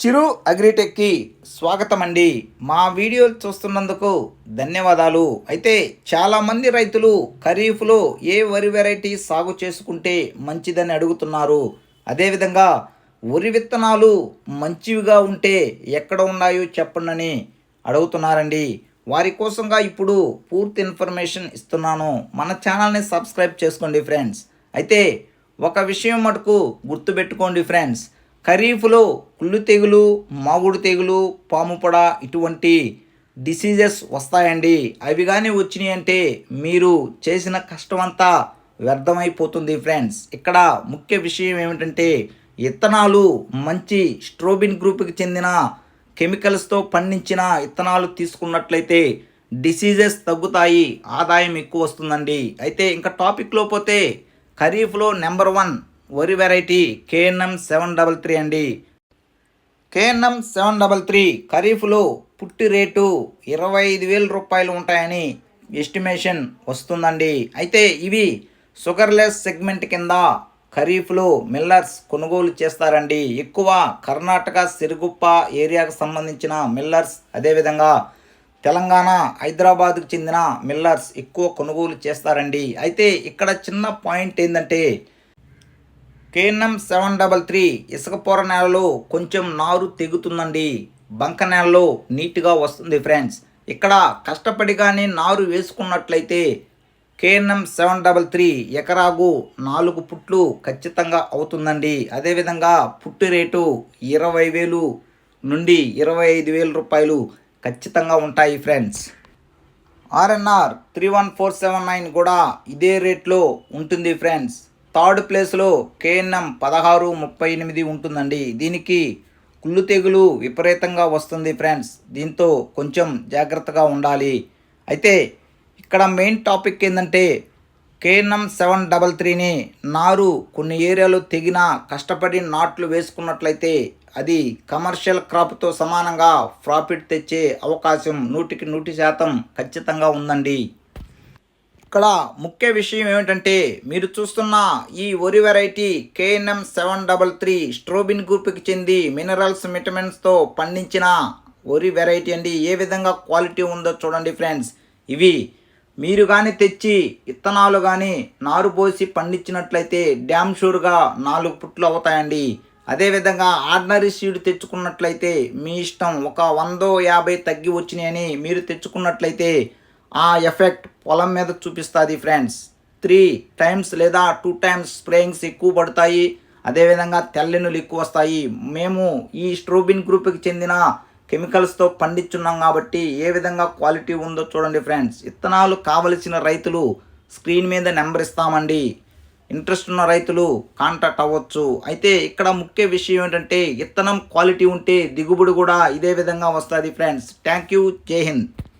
చిరు అగ్రిటెక్కి స్వాగతం అండి మా వీడియోలు చూస్తున్నందుకు ధన్యవాదాలు. అయితే చాలామంది రైతులు ఖరీఫ్లో ఏ వరి వెరైటీ సాగు చేసుకుంటే మంచిదని అడుగుతున్నారు. అదేవిధంగా వరి విత్తనాలు మంచివిగా ఉంటే ఎక్కడ ఉన్నాయో చెప్పండి అడుగుతున్నారండి. వారి కోసంగా ఇప్పుడు పూర్తి ఇన్ఫర్మేషన్ ఇస్తున్నాను. మన ఛానల్ని సబ్స్క్రైబ్ చేసుకోండి ఫ్రెండ్స్. అయితే ఒక విషయం మటుకు గుర్తుపెట్టుకోండి ఫ్రెండ్స్. ఖరీఫ్లో కుళ్ళు తెగులు మాగుడు తెగులు పాముపొడ ఇటువంటి డిసీజెస్ వస్తాయండి. అవి కానీ వచ్చినాయి అంటే మీరు చేసిన కష్టమంతా వ్యర్థమైపోతుంది ఫ్రెండ్స్. ఇక్కడ ముఖ్య విషయం ఏమిటంటే ఇత్తనాలు మంచి స్ట్రోబిన్ గ్రూప్కి చెందిన కెమికల్స్తో పండించిన ఇత్తనాలు తీసుకున్నట్లయితే డిసీజెస్ తగ్గుతాయి ఆదాయం ఎక్కువ వస్తుందండి. అయితే ఇంకా టాపిక్లో పోతే ఖరీఫ్లో నెంబర్ వన్ వరి variety KNM seven double three అండి. కేఎన్ఎం సెవెన్ డబల్ త్రీ ఖరీఫ్లో పుట్టి రేటు ఇరవై ఐదు వేల రూపాయలు ఉంటాయని ఎస్టిమేషన్ వస్తుందండి. అయితే ఇవి షుగర్లెస్ సెగ్మెంట్ కింద ఖరీఫ్లో మిల్లర్స్ కొనుగోలు చేస్తారండి. ఎక్కువ కర్ణాటక సిరుగుప్ప ఏరియాకు సంబంధించిన మిల్లర్స్ అదేవిధంగా తెలంగాణ హైదరాబాద్కు చెందిన మిల్లర్స్ ఎక్కువ కొనుగోలు చేస్తారండి. అయితే ఇక్కడ చిన్న పాయింట్ ఏంటంటే కేఎన్ఎం సెవెన్ డబల్ త్రీ ఇసుకపొర నేలలో కొంచెం నారు తెగుతుందండి. బంక నేలలో నీట్గా వస్తుంది ఫ్రెండ్స్. ఇక్కడ కష్టపడి కానీ నారు వేసుకున్నట్లయితే కేఎన్ఎం సెవెన్ డబల్ త్రీ ఎకరాకు నాలుగు పుట్లు ఖచ్చితంగా అవుతుందండి. అదేవిధంగా పుట్టు రేటు ఇరవై వేలు నుండి ఇరవై ఐదు వేల రూపాయలు ఖచ్చితంగా ఉంటాయి friends. RNR three one four seven nine కూడా ఇదే రేట్లో ఉంటుంది ఫ్రెండ్స్. థర్డ్ ప్లేస్లో కేఎన్ఎం పదహారు ముప్పై ఎనిమిది ఉంటుందండి. దీనికి కుళ్ళు తెగులు విపరీతంగా వస్తుంది ఫ్రెండ్స్. దీంతో కొంచెం జాగ్రత్తగా ఉండాలి. అయితే ఇక్కడ మెయిన్ టాపిక్ ఏంటంటే కేఎన్ఎం సెవెన్ డబల్ త్రీని నారు కొన్ని ఏరియాలో తెగిన కష్టపడి నాట్లు వేసుకున్నట్లయితే అది కమర్షియల్ క్రాప్తో సమానంగా ప్రాఫిట్ తెచ్చే అవకాశం నూటికి నూటి శాతం ఖచ్చితంగా ఉందండి. ఇక్కడ ముఖ్య విషయం ఏమిటంటే మీరు చూస్తున్న ఈ వరి variety KNM seven double three స్ట్రోబిన్ గ్రూప్కి చెంది మినరల్స్ విటమిన్స్తో పండించిన వరి వెరైటీ అండి ఏ విధంగా క్వాలిటీ ఉందో చూడండి ఫ్రెండ్స్ ఇవి మీరు కానీ తెచ్చి ఇత్తనాలు కానీ నారు పోసి పండించినట్లయితే డ్యామ్ షూర్గా నాలుగు పుట్లు అవుతాయండి. అదేవిధంగా ఆర్డినరీ సీడ్ తెచ్చుకున్నట్లయితే మీ ఇష్టం ఒక వందో యాభై తగ్గి వచ్చినాయని మీరు తెచ్చుకున్నట్లయితే ఆ ఎఫెక్ట్ పొలం మీద చూపిస్తుంది ఫ్రెండ్స్. త్రీ టైమ్స్ లేదా టూ టైమ్స్ స్ప్రేయింగ్స్ ఎక్కువ పడతాయి. అదేవిధంగా తెల్లెనులు ఎక్కువ వస్తాయి. మేము ఈ స్ట్రోబిన్ గ్రూప్కి చెందిన కెమికల్స్తో పండించున్నాం కాబట్టి ఏ విధంగా క్వాలిటీ ఉందో చూడండి ఫ్రెండ్స్. విత్తనాలు కావలసిన రైతులు స్క్రీన్ మీద నెంబర్ ఇస్తామండి. ఇంట్రెస్ట్ ఉన్న రైతులు కాంటాక్ట్ అవ్వచ్చు. అయితే ఇక్కడ ముఖ్య విషయం ఏంటంటే విత్తనం క్వాలిటీ ఉంటే దిగుబడి కూడా ఇదే విధంగా వస్తుంది ఫ్రెండ్స్. Thank you. జై హింద్.